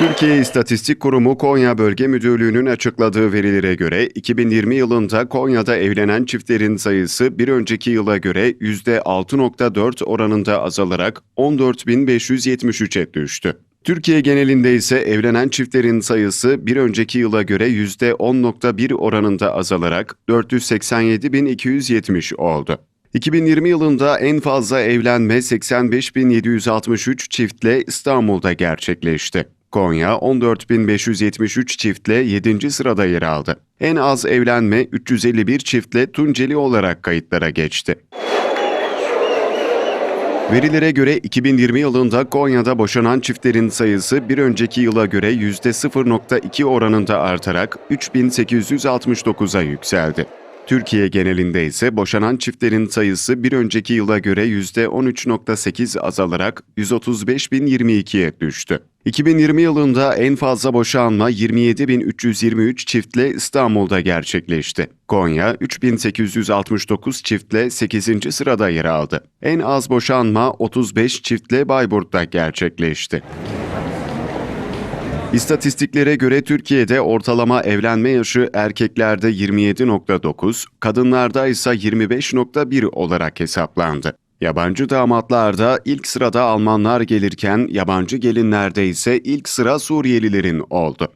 Türkiye İstatistik Kurumu Konya Bölge Müdürlüğü'nün açıkladığı verilere göre 2020 yılında Konya'da evlenen çiftlerin sayısı bir önceki yıla göre %6.4 oranında azalarak 14.573'e düştü. Türkiye genelinde ise evlenen çiftlerin sayısı bir önceki yıla göre %10.1 oranında azalarak 487.270 oldu. 2020 yılında en fazla evlenme 85.763 çiftle İstanbul'da gerçekleşti. Konya 14.573 çiftle 7. sırada yer aldı. En az evlenme 351 çiftle Tunceli olarak kayıtlara geçti. Verilere göre 2020 yılında Konya'da boşanan çiftlerin sayısı bir önceki yıla göre %0.2 oranında artarak 3869'a yükseldi. Türkiye genelinde ise boşanan çiftlerin sayısı bir önceki yıla göre %13.8 azalarak 135.022'ye düştü. 2020 yılında en fazla boşanma 27.323 çiftle İstanbul'da gerçekleşti. Konya 3.869 çiftle 8. sırada yer aldı. En az boşanma 35 çiftle Bayburt'ta gerçekleşti. İstatistiklere göre Türkiye'de ortalama evlenme yaşı erkeklerde 27.9, kadınlarda ise 25.1 olarak hesaplandı. Yabancı damatlarda ilk sırada Almanlar gelirken yabancı gelinlerde ise ilk sıra Suriyelilerin oldu.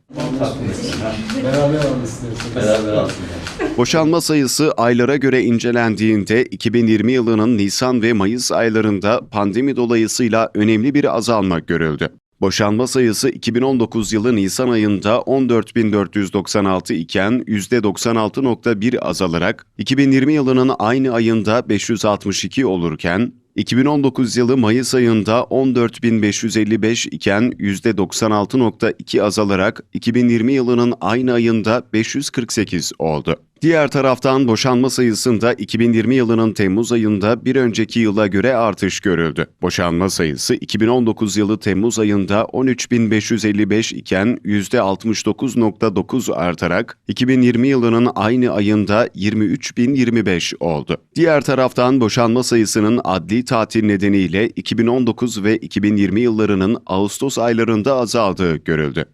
Boşanma sayısı aylara göre incelendiğinde 2020 yılının Nisan ve Mayıs aylarında pandemi dolayısıyla önemli bir azalma görüldü. Boşanma sayısı 2019 yılı Nisan ayında 14.496 iken %96.1 azalarak 2020 yılının aynı ayında 562 olurken 2019 yılı Mayıs ayında 14.555 iken %96.2 azalarak 2020 yılının aynı ayında 548 oldu. Diğer taraftan boşanma sayısında 2020 yılının Temmuz ayında bir önceki yıla göre artış görüldü. Boşanma sayısı 2019 yılı Temmuz ayında 13.555 iken %69.9 artarak 2020 yılının aynı ayında 23.025 oldu. Diğer taraftan boşanma sayısının adli tatil nedeniyle 2019 ve 2020 yıllarının Ağustos aylarında azaldığı görüldü.